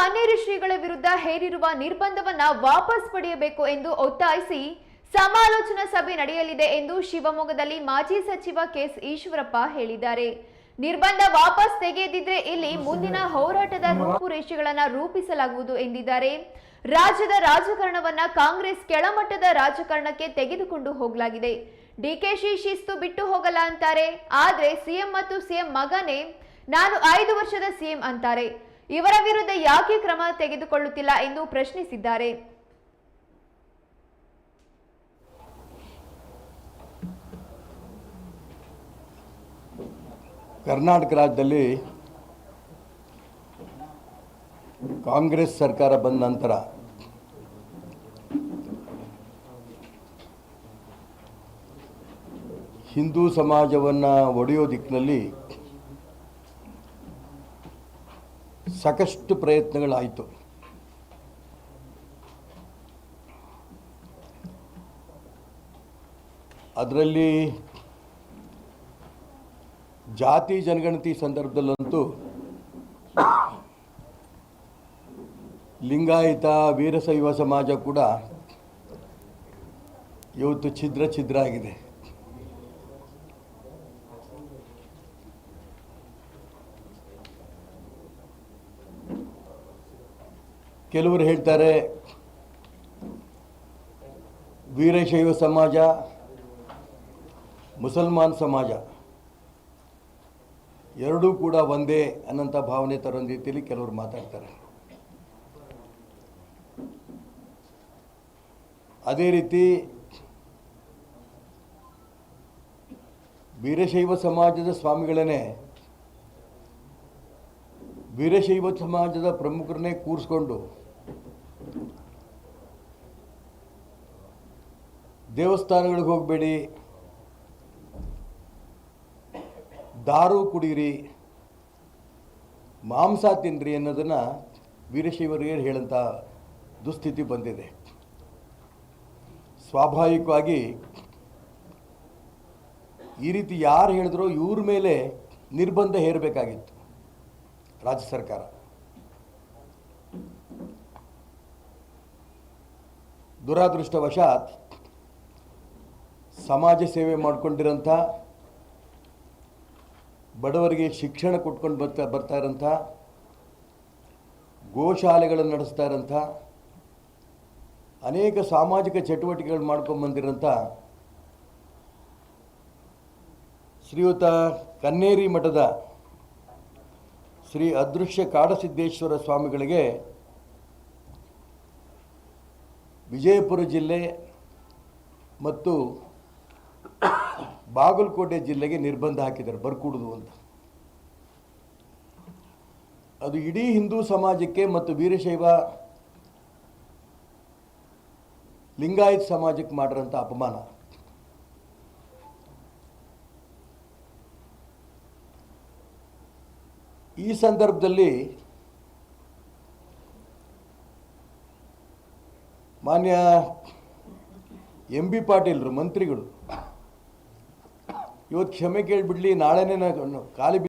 ಕನ್ನೇರಿ ಶ್ರೀಗಳ ವಿರುದ್ಧ ಹೇರಿರುವ ನಿರ್ಬಂಧವನ್ನ ವಾಪಸ್ ಪಡೆಯಬೇಕು ಎಂದು ಒತ್ತಾಯಿಸಿ ಸಮಾಲೋಚನಾ ಸಭೆ ನಡೆಯಲಿದೆ ಎಂದು ಶಿವಮೊಗ್ಗದಲ್ಲಿ ಮಾಜಿ ಸಚಿವ ಕೆಎಸ್ ಈಶ್ವರಪ್ಪ ಹೇಳಿದ್ದಾರೆ. ನಿರ್ಬಂಧ ವಾಪಸ್ ತೆಗೆಯದಿದ್ರೆ ಇಲ್ಲಿ ಮುಂದಿನ ಹೋರಾಟದ ರೂಪುರೇಷೆಗಳನ್ನ ರೂಪಿಸಲಾಗುವುದು ಎಂದಿದ್ದಾರೆ. ರಾಜ್ಯದ ರಾಜಕಾರಣವನ್ನ ಕಾಂಗ್ರೆಸ್ ಕೆಳಮಟ್ಟದ ರಾಜಕಾರಣಕ್ಕೆ ತೆಗೆದುಕೊಂಡು ಹೋಗಲಾಗಿದೆ. ಡಿಕೆಶಿ ಶಿಸ್ತು ಬಿಟ್ಟು ಹೋಗಲ್ಲ ಅಂತಾರೆ. ಆದ್ರೆ ಸಿಎಂ ಮತ್ತು ಸಿಎಂ ಮಗನೇ ನಾನು ಐದು ವರ್ಷದ ಸಿಎಂ ಅಂತಾರೆ. ಇವರ ವಿರುದ್ಧ ಯಾಕೆ ಕ್ರಮ ತೆಗೆದುಕೊಳ್ಳುತ್ತಿಲ್ಲ ಎಂದು ಪ್ರಶ್ನಿಸಿದ್ದಾರೆ. ಕರ್ನಾಟಕ ರಾಜ್ಯದಲ್ಲಿ ಕಾಂಗ್ರೆಸ್ ಸರ್ಕಾರ ಬಂದ ನಂತರ ಹಿಂದೂ ಸಮಾಜವನ್ನು ಒಡೆಯೋ ದಿಕ್ಕಿನಲ್ಲಿ ಸಾಕಷ್ಟು ಪ್ರಯತ್ನಗಳಾಯಿತು. ಅದರಲ್ಲಿ ಜಾತಿ ಜನಗಣತಿ ಸಂದರ್ಭದಲ್ಲಂತೂ ಲಿಂಗಾಯತ ವೀರಶೈವ ಸಮಾಜ ಕೂಡ ಇವತ್ತು ಛಿದ್ರ ಛಿದ್ರ ಆಗಿದೆ ಕೆಲವರು ಹೇಳ್ತಾರೆ, ವೀರಶೈವ ಸಮಾಜ, ಮುಸಲ್ಮಾನ್ ಸಮಾಜ, ಎರಡೂ ಕೂಡ ಒಂದೇ ಅನ್ನಂಥ ಭಾವನೆ ತರೋ ರೀತಿಯಲ್ಲಿ ಕೆಲವರು ಮಾತಾಡ್ತಾರೆ. ಅದೇ ರೀತಿ, ವೀರಶೈವ ಸಮಾಜದ ಸ್ವಾಮಿಗಳನ್ನೇ ವೀರಶೈವ ಸಮಾಜದ ಪ್ರಮುಖರನ್ನೇ ಕೂರಿಸ್ಕೊಂಡು ದೇವಸ್ಥಾನಗಳಿಗೆ ಹೋಗಬೇಡಿ. ದಾರು ಕುಡೀರಿ. ಮಾಂಸ ತಿನ್ನಿರಿ ಅನ್ನೋದನ್ನು ವೀರಶೈವರಿಗೆ ಹೇಳಂಥ ದುಸ್ಥಿತಿ ಬಂದಿದೆ. ಸ್ವಾಭಾವಿಕವಾಗಿ ಈ ರೀತಿ ಯಾರು ಹೇಳಿದ್ರೋ ಇವ್ರ ಮೇಲೆ ನಿರ್ಬಂಧ ಹೇರಬೇಕಾಗಿತ್ತು ರಾಜ್ಯ ಸರ್ಕಾರ. ದುರಾದೃಷ್ಟವಶಾತ್ ಸಮಾಜ ಸೇವೆ ಮಾಡಿಕೊಂಡಿರೋಂಥ, ಬಡವರಿಗೆ ಶಿಕ್ಷಣ ಕೊಟ್ಕೊಂಡು ಬರ್ತಾ ಬರ್ತಾ ಇರೋಂಥ, ಗೋಶಾಲೆಗಳನ್ನು ನಡೆಸ್ತಾ ಇರೋಂಥ, ಅನೇಕ ಸಾಮಾಜಿಕ ಚಟುವಟಿಕೆಗಳು ಮಾಡ್ಕೊಂಡು ಬಂದಿರೋಂಥ ಶ್ರೀಯುತ ಕನ್ನೇರಿ ಮಠದ ಶ್ರೀ ಅದೃಶ್ಯ ಕಾಡಸಿದ್ದೇಶ್ವರ ಸ್ವಾಮಿಗಳಿಗೆ ವಿಜಯಪುರ ಜಿಲ್ಲೆ ಮತ್ತು ಬಾಗಲಕೋಟೆ ಜಿಲ್ಲೆಗೆ ನಿರ್ಬಂಧ ಹಾಕಿದ್ದಾರೆ, ಬರ್ಕೂಡುದು ಅಂತ. ಅದು ಇಡೀ ಹಿಂದೂ ಸಮಾಜಕ್ಕೆ ಮತ್ತು ವೀರಶೈವ ಲಿಂಗಾಯತ್ ಸಮಾಜಕ್ಕೆ ಮಾಡಿರೋಂಥ ಅಪಮಾನ. ಈ ಸಂದರ್ಭದಲ್ಲಿ ಮಾನ್ಯ ಎಂ ಬಿ ಪಾಟೀಲ್ರು, ಮಂತ್ರಿಗಳು ಇವತ್ತು ಕ್ಷಮೆ ಕೇಳಿಬಿಡ್ಲಿ ನಾಳೆನೇ ನಾನು ಖಾಲಿ